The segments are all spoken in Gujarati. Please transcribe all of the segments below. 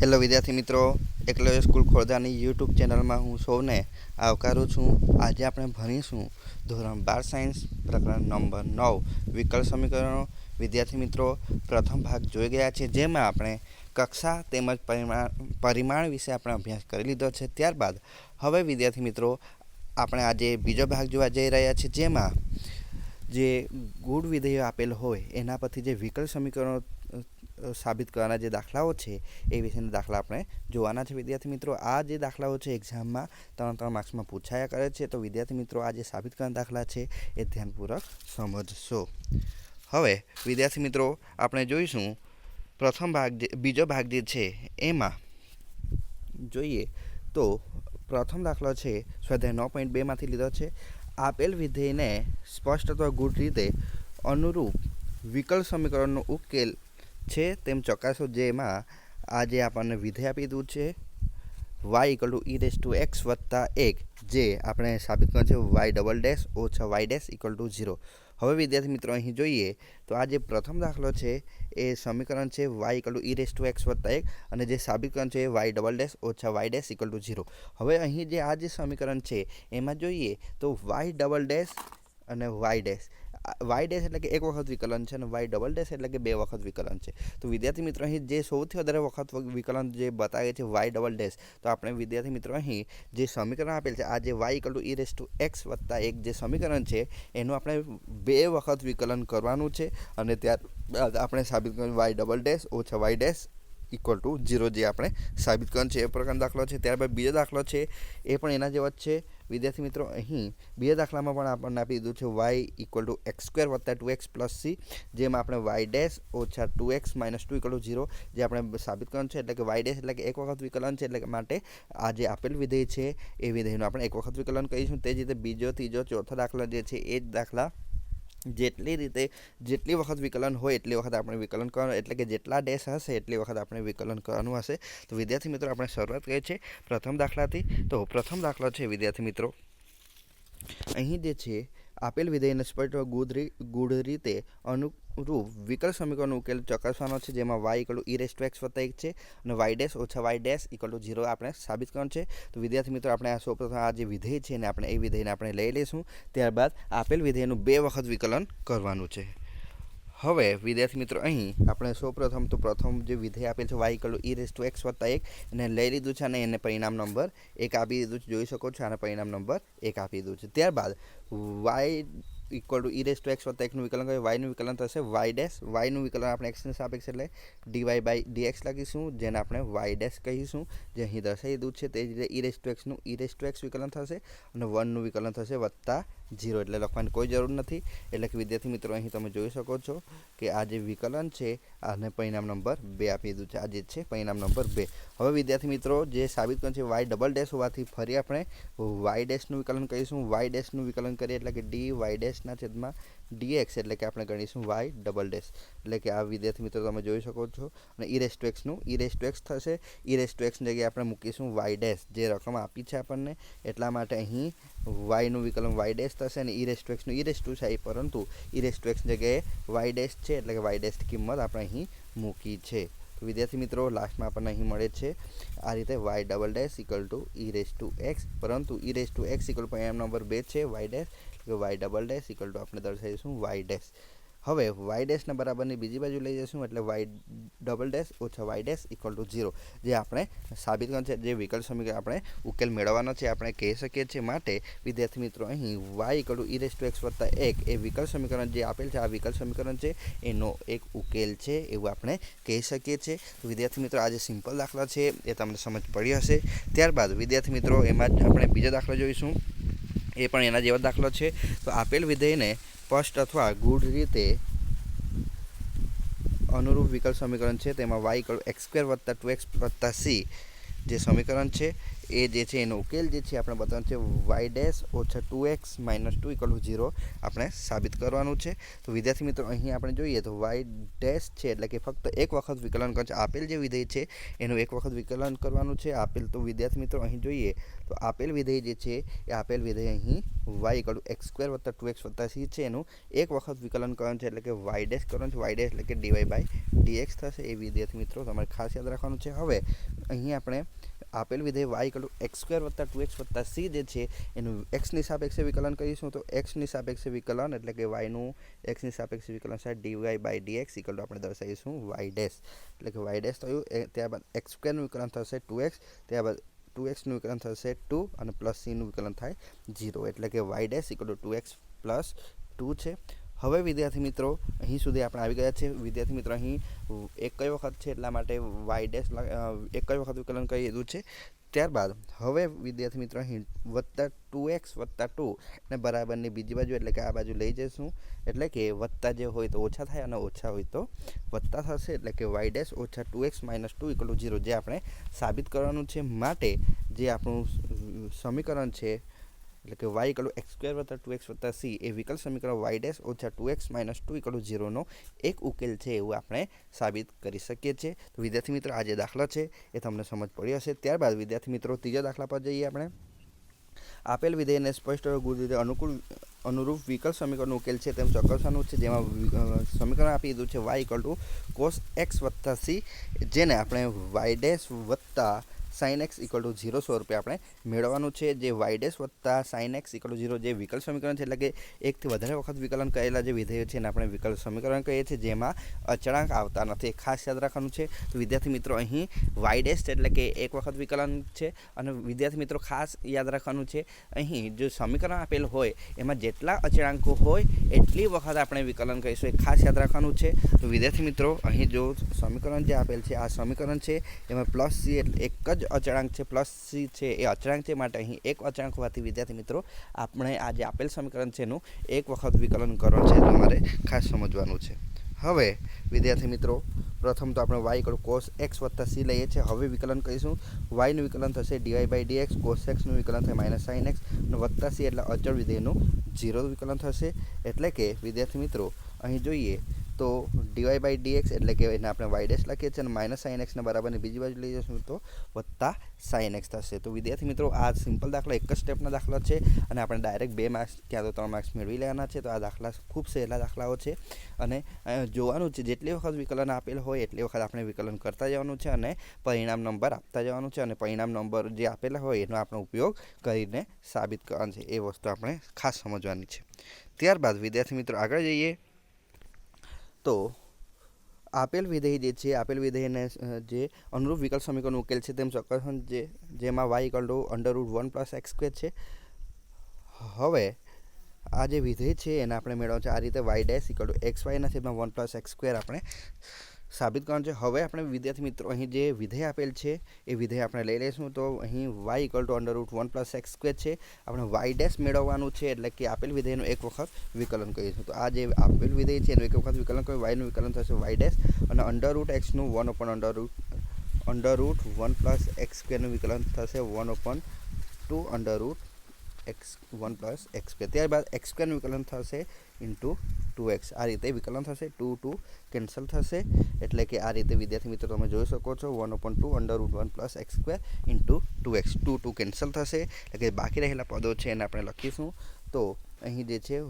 હેલો વિદ્યાર્થી મિત્રો. એકલો સ્કૂલ ખોરદાની યુટ્યુબ ચેનલમાં હું સૌને આવકારું છું. આજે આપણે ભણીશું ધોરણ બાર સાયન્સ પ્રકરણ નંબર નવ. વિકલ સમીકરણો. વિદ્યાર્થી મિત્રો, પ્રથમ ભાગ જોઈ ગયા છે, જેમાં આપણે કક્ષા તેમજ પરિમાણ પરિમાણ વિશે આપણે અભ્યાસ કરી લીધો છે. ત્યારબાદ હવે, વિદ્યાર્થી મિત્રો, આપણે આજે બીજો ભાગ જોવા જઈ રહ્યા છીએ, જેમાં જે ગુણ વિધેયો આપેલ હોય, એના પરથી જે વિકલ સમીકરણો સાબિત કરવાના જે દાખલાઓ છે એ વિશેના દાખલા આપણે જોવાના છે. વિદ્યાર્થી મિત્રો, આ જે દાખલાઓ છે એક્ઝામમાં ત્રણ ત્રણ માર્ક્સમાં પૂછાયા કરે છે. તો વિદ્યાર્થી મિત્રો, આ જે સાબિત કરવાના દાખલા છે એ ધ્યાનપૂર્વક સમજશો. હવે વિદ્યાર્થી મિત્રો, આપણે જોઈશું પ્રથમ ભાગ જે, બીજો ભાગ જે છે એમાં જોઈએ તો પ્રથમ દાખલો છે સ્વાધ્યાય નવ પોઈન્ટ બેમાંથી લીધો છે. આપેલ વિધેયને સ્પષ્ટ અથવા ગુઢ રીતે અનુરૂપ વિકલ્પ સમીકરણનો ઉકેલ છે, તેમ ચકાસો જેમાં આજે આપણને વિધેય આપી દીધું છે. Y equal to E raise to X વત્તા એક, જે આપણે સાબિત કર્યું છે વાય ડબલ ડેશ ઓછા Y dash equal to zero હવે વિદ્યાર્થી મિત્રો અહીં જોઈએ, તો આ જે પ્રથમ દાખલો છે, એ સમીકરણ છે Y equal to E raise to X વત્તા એક, અને જે સાબિકરણ છે વાય ડબલ ડેશ ઓછા Y dash equal to zero હવે અહીં જે આ જે સમીકરણ છે, એમાં જોઈએ તો વાય ડબલ ડેશ અને વાય ડેશ વાય ડેશ એટલે કે એક વખત વિકલન છે અને વાય ડબલ ડેશ એટલે કે બે વખત વિકલન છે. તો વિદ્યાર્થી મિત્રો, અહીં જે સૌથી વધારે વખત વિકલન જે બતાવે છે વાય ડબલ ડેશ તો આપણે વિદ્યાર્થી મિત્રો અહીં જે સમીકરણ આપેલ છે, આ જે Y equal to E raise to X વત્તા એક જે સમીકરણ છે, એનું આપણે બે વખત વિકલન કરવાનું છે અને ત્યાર આપણે સાબિત કર્યું વાય ડબલ ડેશ ઓછા Y dash equal to zero જે આપણે સાબિત કરવાનું છે, એ પ્રકારનો દાખલો છે. ત્યારબાદ બીજો દાખલો છે, એ પણ એના જેવો જ છે. વિદ્યાર્થી મિત્રો, અહીં બીજા દાખલામાં પણ આપણને આપી દીધું છે Y equal to X square વત્તા ટુ એક્સ પ્લસ સી જેમાં આપણે વાય ડેશ ઓછા two X minus two equal to zero જે આપણે સાબિત કરવાનું છે. એટલે કે વાય ડેશ એટલે કે એક વખત વિકલન છે, એટલે કે માટે આ જે આપેલ વિધેય છે, એ વિધેયનું આપણે એક વખત વિકલન કહીશું. તે જ રીતે બીજો, ત્રીજો, ચોથો દાખલો જે છે, એ જ દાખલા જેટલી રીતે, જેટલી વખત વિકલન હોય એટલી વખત આપણે વિકલન કરવાનું, એટલે કે જેટલા ડેશ હશે એટલી વખત આપણે વિકલન કરવાનું હશે. તો વિદ્યાર્થી મિત્રો, આપણે શરૂઆત કરીએ છીએ પ્રથમ દાખલાથી. તો પ્રથમ દાખલો છે, વિદ્યાર્થી મિત્રો. અહીં જે છે આપેલ વિધેયને સ્પષ્ટ ગુધરી ગૂઢ રીતે અનુરૂપ વિકલ સમીકરણનો ઉકેલ ચકાસવાનો છે, જેમાં Y equal E raise to X વત્તા એક છે અને વાય ડેશ ઓછા Y dash equal to zero આપણે સાબિત કરવાનું છે. તો વિદ્યાર્થી મિત્રો, આપણે આ સૌપ્રથમ આ જે વિધેય છે ને આપણે એ વિધેયને આપણે લઈ લઈશું. ત્યારબાદ આપેલ વિધેયનું બે વખત વિકલન કરવાનું છે. હવે વિદ્યાર્થી મિત્રો અહીં આપણે સૌપ્રથમ તો પ્રથમ જે વિધેય આપેલ છે વાય કલો ઈ રેસ ટુ એક્સ વત્તા એક, એને લઈ લીધું છે અને એને પરિણામ નંબર એક આપી દીધું છે. જોઈ શકો છો અને પરિણામ નંબર એક આપી દીધું છે. ત્યારબાદ Y equal to E raise to X વત્તા એકનું વિકલન કરીએ. વાયનું વિકલન થશે વાય ડેશ વાયનું વિકલન આપણે એક્સને સાપેક્ષ એટલે ડીવાય બાય ડીએક્સ લખીશું, જેને આપણે વાય ડેશ કહીશું, જે અહીં દર્શાવી દીધું છે. તે જ રીતે ઈ રેસ ટુ એક્સનું ઈ રેસ ટુ એક્સ વિકલન થશે અને વનનું વિકલન થશે વત્તા ઝીરો એટલે લખવાની કોઈ જરૂર નથી. એટલે કે વિદ્યાર્થી મિત્રો, અહીં તમે જોઈ શકો છો કે આ જે વિકલન છે, આને પરિણામ નંબર બે આપી દીધું છે. આ જે છે, પરિણામ નંબર બે. હવે વિદ્યાર્થી મિત્રો, જે સાબિત કર્યું છે વાય ડબલ ડેશ હોવાથી ફરી આપણે વાય ડેશનું વિકલન કરીશું. વાય ડેશનું વિકલન કરીએ એટલે કે ડી વાય ડેશના છેદમાં ડીએક્સ એટલે કે આપણે ગણીશું વાય ડબલ ડેશ એટલે કે આ વિદ્યાર્થી મિત્રો તમે જોઈ શકો છો. અને રેસ્ટ ટુ એક્સનું ઈ રેસ ટુ એક્સ થશે. ઈ રેસ્ટ ટુ એક્સની જગ્યાએ આપણે મૂકીશું વાય ડેશ જે રકમ આપી છે આપણને. એટલા માટે અહીં વાયનું વિકલન વાય ડેશ થશે અને ઈ રેસ્ટ ટુ એક્સનું ઈ રેસ્ટ ટુ છે પરંતુ ઈ રેસ્ટ ટુ એક્સની જગ્યાએ વાય ડેશ છે, એટલે કે વાય ડેશની કિંમત આપણે અહીં મૂકી છે. તો વિદ્યાર્થી મિત્રો લાસ્ટમાં આપણને અહીં મળે છે આ રીતે Y double dash equal to E raise to X પરંતુ E raise to X equal M number બે છે વાય ડેશ કે Y double dash equal to આપણે દર્શાવીશું વાય ડેશ હવે વાય ડેશના બરાબરની બીજી બાજુ લઈ જઈશું, એટલે વાય ડબલ ડેશ ઓછા Y dash equal to zero જે આપણે સાબિત કરવાનું છે, જે વિકલ્પ સમીકરણ આપણે ઉકેલ મેળવવાનો છે, આપણે કહી શકીએ છીએ માટે, વિદ્યાર્થી મિત્રો, અહીં Y equal to E raise to X વત્તા એક એ વિકલ્પ સમીકરણ જે આપેલ છે, આ વિકલ્પ સમીકરણ છે, એનો એક ઉકેલ છે એવું આપણે કહી શકીએ છીએ. વિદ્યાર્થી મિત્રો, આ જે સિમ્પલ દાખલા છે, એ તમને સમજ પડી હશે. ત્યારબાદ વિદ્યાર્થી મિત્રો, એમાં જ આપણે બીજો દાખલો જોઈશું. એ પણ એના જેવો દાખલો છે. તો આપેલ વિધેયને સ્પષ્ટ અથવા ગૂઢ રીતે અનુરૂપ વિકલ્પ સમીકરણ છે. તેમાં વાય ઇક્વલ એક્સ સ્ક્વેર વત્તા ટુ એક્સ વત્તા સી જે સમીકરણ છે. એ જે છે એનો ઉકેલ જે છે આપણે બતાવવાનું છે વાય ડેશ ઓછા two X minus two equal to zero આપણે સાબિત કરવાનું છે. તો વિદ્યાર્થી મિત્રો, અહીં આપણે જોઈએ તો વાય ડેશ છે એટલે કે ફક્ત એક વખત વિકલન છે આપેલ જે વિધેય છે, એનું એક વખત વિકલન કરવાનું છે. આપેલ તો વિદ્યાર્થી મિત્રો, અહીં જોઈએ તો આપેલ વિધેય જે છે એ આપેલ વિધેય અહીં Y equal to X square વત્તા ટુ એક્સ વત્તા સી છે. એનું એક વખત વિકલન કરવાનું છે એટલે કે વાય ડેશ કરવાનું છે. વાય ડેશ એટલે કે ડીવાય બાય ડીએક્સ થશે. એ વિદ્યાર્થી મિત્રો, તમારે ખાસ યાદ રાખવાનું છે. હવે, અહીં આપણે આપેલ વિધેય વાય ટુ એક્સ સ્ક્વેર વત્તા ટુ એક્સ વત્તા સી જે છે, એનું એક્સની સાપેક્ષે વિકલન કરીશું તો એક્સની સાપેક્ષે વિકલન એટલે કે વાયનું એક્સની સાપેક્ષે વિકલન છે ડીવાય બાય ડીએક્સ ઇકલ આપણે દર્શાવીશું વાય ડેશ એટલે કે વાય ડેશ થયું ત્યારબાદ એક્સ સ્ક્વેરનું વિકલન થશે ટુ એક્સ ત્યારબાદ ટુ એક્સનું વિકલન થશે ટુ અને પ્લસ સીનું વિકલન થાય ઝીરો એટલે કે Y dash equal to two X plus two છે. હવે વિદ્યાર્થી મિત્રો, અહીં સુધી આપણે આવી ગયા છે વિદ્યાર્થી મિત્રો, અહીં એક કઈ વખત છે એટલા માટે વાય ડેશ એક કઈ વખત વિકલન કરી દીધું છે. ત્યારબાદ હવે વિદ્યાર્થી મિત્રો, અહીં વત્તા ટુ એક્સ વત્તા ટુ ને બરાબરની બીજી બાજુ એટલે કે આ બાજુ લઈ જઈશું. એટલે કે વત્તા જે હોય તો ઓછા થાય અને ઓછા હોય તો વત્તા થશે. એટલે કે વાય ડેશ ઓછા two X minus two equal to zero જે આપણે સાબિત કરવાનું છે. માટે જે આપણું સમીકરણ છે એટલે કે વાય ઇક્વલ એક્સ સ્ક્વેર વત્તા ટુ એક્સ વત્તા સી એ વિકલ્પ સમીકરણ વાય ડેશ ઓછા two X minus two equal ઝીરોનો એક ઉકેલ છે એવું આપણે સાબિત કરી શકીએ છીએ. તો વિદ્યાર્થી મિત્રો, આ જે દાખલા છે, એ તમને સમજ પડી હશે. ત્યારબાદ વિદ્યાર્થી મિત્રો, ત્રીજા દાખલા પર જઈએ આપણે. આપેલ વિધેયને સ્પષ્ટ રીતે અનુકૂળ, અનુરૂપ વિકલ સમીકરણનો ઉકેલ છે. તેમ ચોક્કસવાનું છે. જેમાં સમીકરણ આપી દીધું છે Y equal to cos X વત્તા સી જેને આપણે વાય ડેશ વત્તા sine X equal to zero સ્વરૂપે આપણે મેળવવાનું છે. જે વાયડેસ વત્તા sine X equal to zero જે વિકલ્પ સમીકરણ છે, એટલે કે એકથી વધારે વખત વિકલન કરેલા જે વિધેયો છે એને આપણે વિકલ્પ સમીકરણ કહીએ છીએ, જેમાં અચળાંક આવતા નથી. ખાસ યાદ રાખવાનું છે, તો વિદ્યાર્થી મિત્રો અહીં વાય એટલે કે એક વખત વિકલન છે અને વિદ્યાર્થી મિત્રો ખાસ યાદ રાખવાનું છે, અહીં જો સમીકરણ આપેલ હોય, એમાં જેટલા અચળાંકો હોય, એટલી વખત આપણે વિકલન કહીશું એ ખાસ યાદ રાખવાનું છે, તો વિદ્યાર્થી મિત્રો, અહીં જો સમીકરણ જે આપેલ છે, આ સમીકરણ છે, એમાં પ્લસ સી એટલે એક જ અચળાંક છે, પ્લસ સી છે, એ અચળાંક છે માટે અહીં એક અચળાંક હોવાથી, વિદ્યાર્થી મિત્રો, આપણે આ જે આપેલ સમીકરણ છે એનું એક વખત વિકલન કરવાનું છે તમારે ખાસ સમજવાનું છે. હવે, વિદ્યાર્થી મિત્રો, પ્રથમ તો આપણે વાય કરું કોસ એક્સ વત્તા સી લઈએ છીએ. હવે વિકલન કરીશું. વાયનું વિકલન થશે D Y by D X cos એક્સનું વિકલન થાય માઇનસ સાઇન એક્સ વત્તા સી એટલે અચળ વિધેયનું ઝીરો વિકલન થશે. એટલે કે, વિદ્યાર્થી મિત્રો, અહીં જોઈએ તો ડીવાય બાય ડીએક્સ એટલે કે એને આપણે વાય ડેશ લખીએ છીએ અને માઇનસ સાઇન એક્સના બરાબરની બીજી બાજુ લઈ જઈશું તો વત્તા સાઇન એક્સ થશે. તો વિદ્યાર્થી મિત્રો, આ સિમ્પલ દાખલા, એક જ સ્ટેપના દાખલા છે અને આપણે ડાયરેક્ટ બે માર્ક્સ ક્યાં તો ત્રણ માર્ક્સ મેળવી લેવાના છે. તો આ દાખલા ખૂબ સહેલા દાખલાઓ છે અને જોવાનું છે જેટલી વખત વિકલન આપેલ હોય એટલી વખત આપણે વિકલન કરતા જવાનું છે અને પરિણામ નંબર આપતા જવાનું છે અને પરિણામ નંબર જે આપેલા હોય એનો આપણે ઉપયોગ કરીને સાબિત કરવાનો છે. એ વસ્તુ આપણે ખાસ સમજવાની છે. ત્યારબાદ વિદ્યાર્થી મિત્રો આગળ જઈએ. તો આપેલ વિધેય જે છે, આપેલ વિધેયને જે અનુરૂપ વિકલ્પ સમીકરણ ઉકેલ છે, તેમ ચોક્કસ જે, જેમાં Y equal to under one plus X square છે. હવે આ જે વિધેય છે, એને આપણે મેળવવા છે, આ રીતે Y dash equal to X વાયના છેદમાં વન પ્લસ એક્સ સ્ક્વેર આપણે સાબિત કરવાનું છે. હવે આપણે વિદ્યાર્થી મિત્રો અહીં જે વિધેય આપેલ છે, એ વિધેય આપણે લઈ લઈશું. તો અહીં Y equal to under root one plus X square છે. આપણે વાય ડેશ મેળવવાનું છે એટલે કે આપેલ વિધેયનું એક વખત વિકલન કરીશું તો આ જે આપેલ વિધેય છે, એનું એક વખત વિકલન કર્યું વાયનું વિકલન થશે વાય ડેશ અને under root એક્સનું one upon under root under root one plus X સ્ક્વેરનું વિકલન થશે one upon two under root X one plus X square ત્યારબાદ એક્સ સ્ક્વેરનું વિકલન થશે ઇન્ટુ ટુ એક્સ આ રીતે વિકલન થશે ટુ ટુ કેન્સલ થશે. એટલે કે આ રીતે વિદ્યાર્થી મિત્રો તમે જોઈ શકો છો one upon two under root one plus X square into two X two two cancel થશે. એટલે કે બાકી રહેલા પદો છે એને આપણે લખીશું. તો અહીં જે છે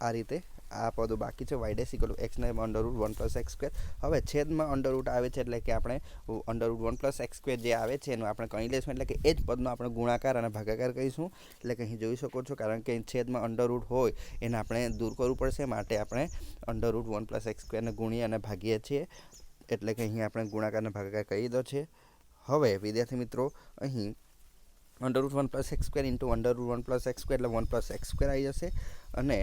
આ રીતે આ પદો બાકી છે. Y dash equal એક્સના under root one plus X square હવે છેદમાં અંડર રૂટ આવે છે એટલે કે આપણે under root one plus X square જે આવે છે, એનું આપણે કહી લઈશું. એટલે કે એ જ પદનો આપણે ગુણાકાર અને ભાગાકાર કહીશું એટલે કે અહીં જોઈ શકો છો, કારણ કે છેદમાં અંડર રૂટ હોય, એને આપણે દૂર કરવું પડશે. માટે આપણે under root one plus X સ્ક્વેરને ગુણીએ અને ભાગીએ છીએ. એટલે કે અહીં આપણે ગુણાકાર અને ભાગાકાર કહી દો છે. હવે વિદ્યાર્થી મિત્રો, અહીં under root one plus X square into under root one plus X square એટલે વન પ્લસ એક્સ સ્ક્વેર આવી જશે. અને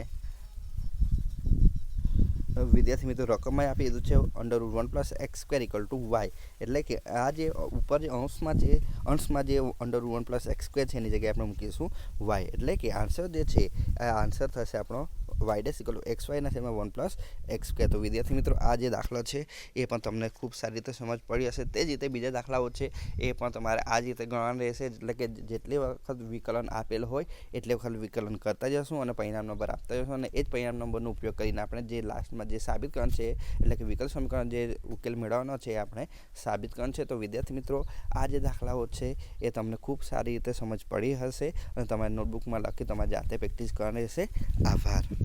વિદ્યાર્થી મિત્રો, રકમમાં આપી દીધું છે under root one plus X square equal to Y એટલે કે આ જે ઉપર જે અંશમાં છે અંશમાં જે under root one plus X square છે, એની જગ્યાએ આપણે મૂકીશું વાય એટલે કે આન્સર જે છે, આ આન્સર થશે આપણો વાય ઇકલ એક્સ વાય અને તેમાં વન પ્લસ એક્સ કે તો વિદ્યાર્થી મિત્રો, આ જે દાખલો છે, એ પણ તમને ખૂબ સારી રીતે સમજ પડી હશે. તે જ રીતે બીજા દાખલાઓ છે, એ પણ તમારે આ જ રીતે ગણવાનું રહેશે. એટલે કે જેટલી વખત વિકલન આપેલ હોય, એટલી વખત વિકલન કરતા જશું અને પરિણામ નંબર આપતા જશું. અને એ જ પરિણામ નંબરનો ઉપયોગ કરીને આપણે જે લાસ્ટમાં જે સાબિત છે, એટલે કે વિકલ સમીકરણ જે ઉકેલ મેળવવાનો છે, એ આપણે સાબિત કરવાનું છે. તો વિદ્યાર્થી મિત્રો, આ જે દાખલાઓ છે, એ તમને ખૂબ સારી રીતે સમજ પડી હશે અને તમારી નોટબુકમાં લખી તમારે જાતે પ્રેક્ટિસ કરવાની રહેશે. આભાર.